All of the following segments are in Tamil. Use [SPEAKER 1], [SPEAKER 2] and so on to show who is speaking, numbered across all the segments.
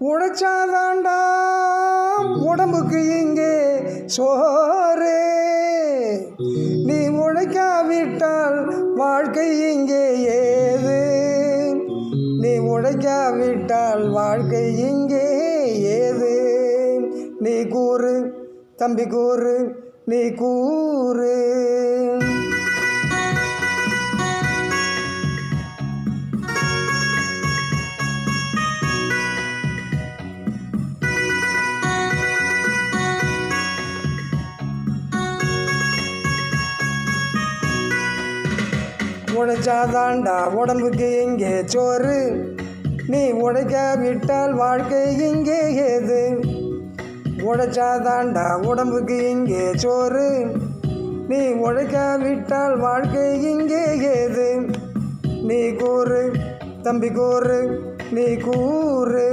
[SPEAKER 1] உழைச்சாதாண்டா உடம்புக்கு இங்கே சோறு. நீ உழைக்காவிட்டால் வாழ்க்கை இங்கே ஏது? நீ உழைக்காவிட்டால் வாழ்க்கை இங்கே ஏது? நீ கூறு தம்பி கூறு நீ கூறு. உழைச்சாதாண்டா உடம்புக்கு எங்கே சோறு? நீ உழைக்காவிட்டால் வாழ்க்கை இங்கே ஏது? உழைச்சாதாண்டா உடம்புக்கு இங்கே சோறு? நீ உழைக்காவிட்டால் வாழ்க்கை இங்கே ஏது? நீ கூறு தம்பி கூறு நீ கூறு.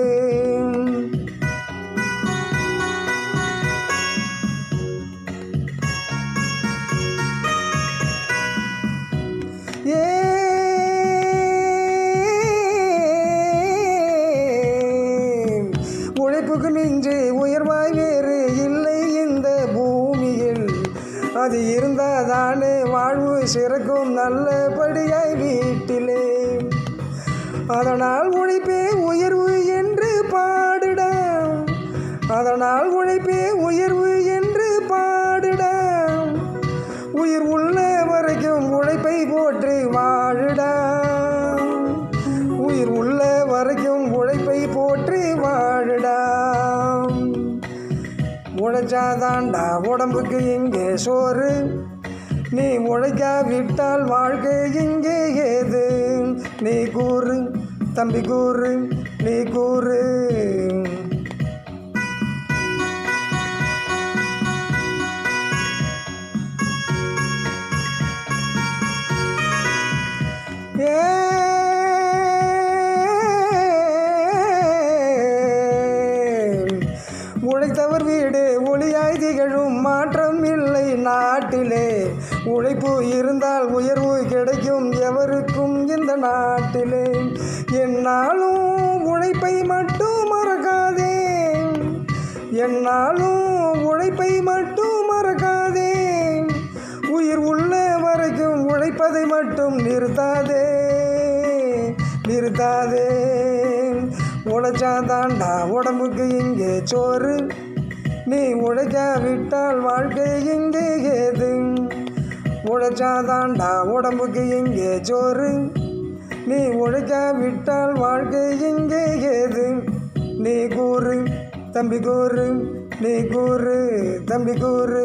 [SPEAKER 1] அது இருந்தாதானே வாழ்வு சிறக்கும் நல்லபடியாய் வீட்டிலே. அதனால் உழைப்பே உயர்வு என்று பாடுடா அதனால் உழைப்பே உயர்வு என்று பாடுடா உயிர் உள்ள வரைக்கும் உழைப்பை போற்றி வாழுடா உழைச்சாதாண்டா உடம்புக்கு இங்கே சோறு? நீ உழைக்காவிட்டால் வாழ்க்கை இங்கே ஏது? நீ கூறு தம்பி கூறு நீ கூறு. உழைத்தவர் வீடு நிகழும் மாற்றம் இல்லை நாட்டிலே. உழைப்பு இருந்தால் உயர்வு கிடைக்கும் எவருக்கும் இந்த நாட்டிலே. என்னாலும் உழைப்பை மட்டும் மறக்காதே. என்னாலும் உழைப்பை மட்டும் மறக்காதே. உயிர் உள்ள வரைக்கும் உழைப்பதை மட்டும் நிறுத்தாதே. நிறுத்தாதே. உழைச்சாதாண்டா உடம்புக்கு இங்கே சோறு. நீ உழைக்காவிட்டால் வாழ்க்கை இங்கே ஏது? உழைச்சாதாண்டா உடம்புக்கு இங்கே சோறு? நீ உழைக்காவிட்டால் வாழ்க்கை இங்கே ஏது? நீ கூறு தம்பி கூறு நீ கூறு தம்பி கூறு.